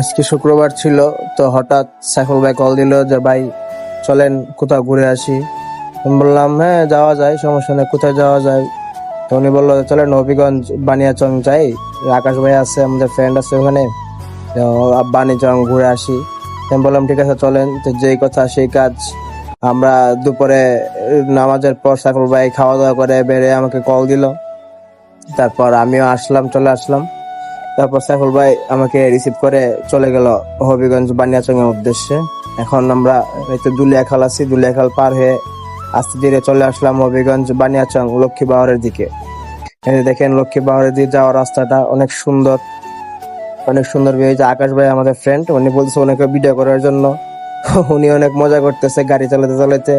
আজকে শুক্রবার ছিল, তো হঠাৎ সাইফুল ভাই কল দিল যে, ভাই, চলেন কোথাও ঘুরে আসি। আমি বললাম হ্যাঁ যাওয়া যায়, সমস্যা নেই, কোথায় যাওয়া যায়? তো উনি বলল, চলেন হবিগঞ্জ বানিয়াচং যাই, আকাশ ভাই আছে, আমাদের ফ্রেন্ড আছে ওখানে বানিয়াচং ঘুরে আসি। আমি বললাম, ঠিক আছে, চলেন। তো যেই কথা সেই কাজ, আমরা দুপুরে নামাজের পর সাইফুল ভাই খাওয়া দাওয়া করে বেড়ে আমাকে কল দিল। তারপর আমিও আসলাম, চলে আসলাম। তারপর সাইফুল ভাই আমাকে রিসিভ করে চলে গেল হবিগঞ্জ বানিয়াচং এর উদ্দেশ্যে। এখন আমরা এই তো দুলিয়াখাল আছি, দুলিয়াখাল পার হয়ে আস্তে ধীরে চলে আসলাম হবিগঞ্জ বানিয়াচং লক্ষ্মী বাহরের দিকে। দেখেন লক্ষ্মী বাহরের দিকে যাওয়ার রাস্তাটা অনেক সুন্দর অনেক সুন্দর এই যে আকাশ ভাই আমাদের ফ্রেন্ড উনি বলছে অনেকে ভিডিও করার জন্য। উনি অনেক মজা করতেছে গাড়ি চালাতে চালাতে।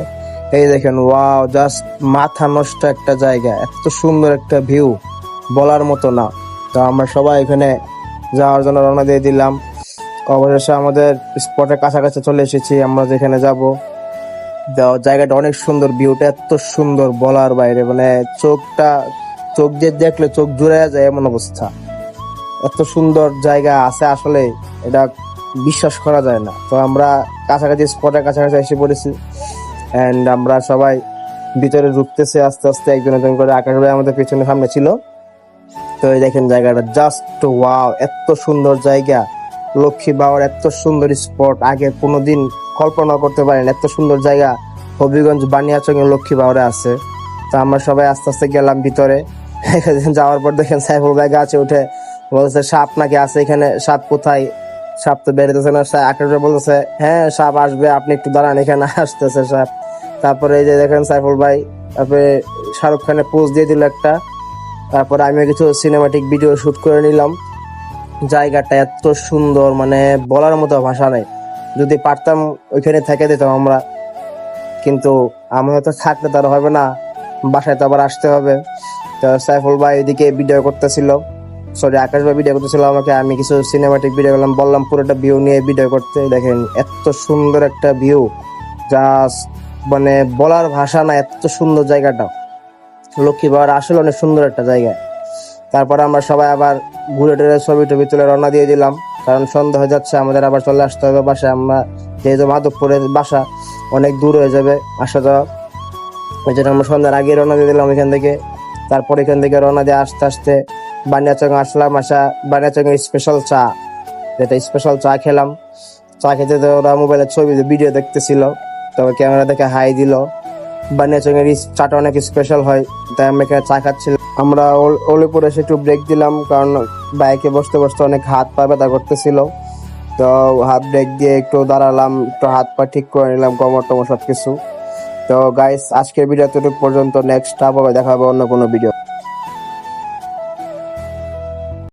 এই দেখেন ওয়াও জাস্ট মাথা নষ্ট একটা জায়গা, এত সুন্দর একটা ভিউ বলার মতো না। তো আমরা সবাই এখানে যাওয়ার জন্য রওনা দিয়ে দিলাম। অবশেষে আমাদের স্পটের কাছাকাছি চলে এসেছি, আমরা যেখানে যাব। জায়গাটা অনেক সুন্দর ভিউটা এত সুন্দর বলার বাইরে মানে চোখটা, চোখ দিয়ে দেখলে চোখ জুড়ে যায় এমন অবস্থা। এত সুন্দর জায়গা আছে আসলে, এটা বিশ্বাস করা যায় না। তো আমরা কাছাকাছি স্পটের কাছাকাছি এসে পড়েছি। অ্যান্ড আমরা সবাই ভিতরে ঢুকতেছে, আস্তে আস্তে একজন একজন করে আকাশ ভাই আমাদের পেছনে সামনে ছিল। তো দেখেন জায়গাটা জাস্ট ওয়াও এত সুন্দর জায়গা। লক্ষ্মী বাবার এত সুন্দর স্পট আগে কোনোদিন কল্পনা করতে পারেন। এত সুন্দর জায়গা, হবিগঞ্জ বানিয়াচং এর লক্ষ্মী বাওরে আছে। তো আমরা সবাই আস্তে আস্তে গেলাম ভিতরে। যাওয়ার পর দেখেন সাইফুল ভাই গাছে উঠে বলতেছে সাপ নাকি আছে এখানে? সাপ কোথায়? সাপ তো বেরোতেছে না আকাশ বলতেছে হ্যাঁ সাপ আসবে, আপনি একটু দাঁড়ান, এখানে আসতেছে সাপ। তারপরে এই যে দেখেন সাইফুল ভাই, তারপরে শাহরুখ খানের পোজ দিয়ে দিল একটা। তারপরে আমি কিছু সিনেমাটিক ভিডিও শুট করে নিলাম। জায়গাটা এত সুন্দর মানে বলার মতো ভাষা নেই। যদি পারতাম ওইখানে থেকে দিতাম আমরা। কিন্তু আমি হয়তো থাকলে তার হবে না, বাসায় তো আবার আসতে হবে। তো সাইফুল ভাই এদিকে ভিডিও করতেছিল। সরি আকাশ ভাই ভিডিও করতেছিল আমাকে, আমি কিছু সিনেমাটিক ভিডিও করলাম, বললাম পুরোটা ভিউ নিয়ে ভিডিও করতে। দেখেন, এত সুন্দর একটা ভিউ যা মানে বলার ভাষা না, এত সুন্দর জায়গাটা। লক্ষ্মী বাবার আসলে অনেক সুন্দর একটা জায়গা। তারপর আমরা সবাই আবার ঘুরে টুরে ছবি টবি তুলে রওনা দিয়ে দিলাম। কারণ সন্ধ্যা হয়ে যাচ্ছে, আমাদের আবার চলে আসতে হবে বাসায়। আমরা যেহেতু মাধবপুরের বাসা, অনেক দূর হয়ে যাবে আসা যাওয়া। ওই জন্য আমরা সন্ধ্যার আগে রওনা দিয়ে দিলাম এখান থেকে। তারপর এখান থেকে রওনা দিয়ে আস্তে আস্তে বানিয়াচং আসলাম, আসা বানিয়াচং স্পেশাল চা। যেটা স্পেশাল চা খেলাম। চা খেতে তো ওরা মোবাইলের ছবি ভিডিও দেখতেছিল। তবে ক্যামেরা দেখে হাই দিল। বানিয়াচং এর চাটা অনেক স্পেশাল হয়, তাই আমি এখানে চা খাচ্ছিলাম। আমরা অলিপুরে এসে একটু ব্রেক দিলাম, কারণ বাইকে বসতে বসতে অনেক হাত পা ব্যথা করতেছিল। তো হাত ব্রেক দিয়ে একটু দাঁড়ালাম, একটু হাত পা ঠিক করে নিলাম, কমর টমর সব কিছু তো গাইস আজকের ভিডিও এতটুকু পর্যন্ত নেক্সট আবার দেখা অন্য কোনো ভিডিও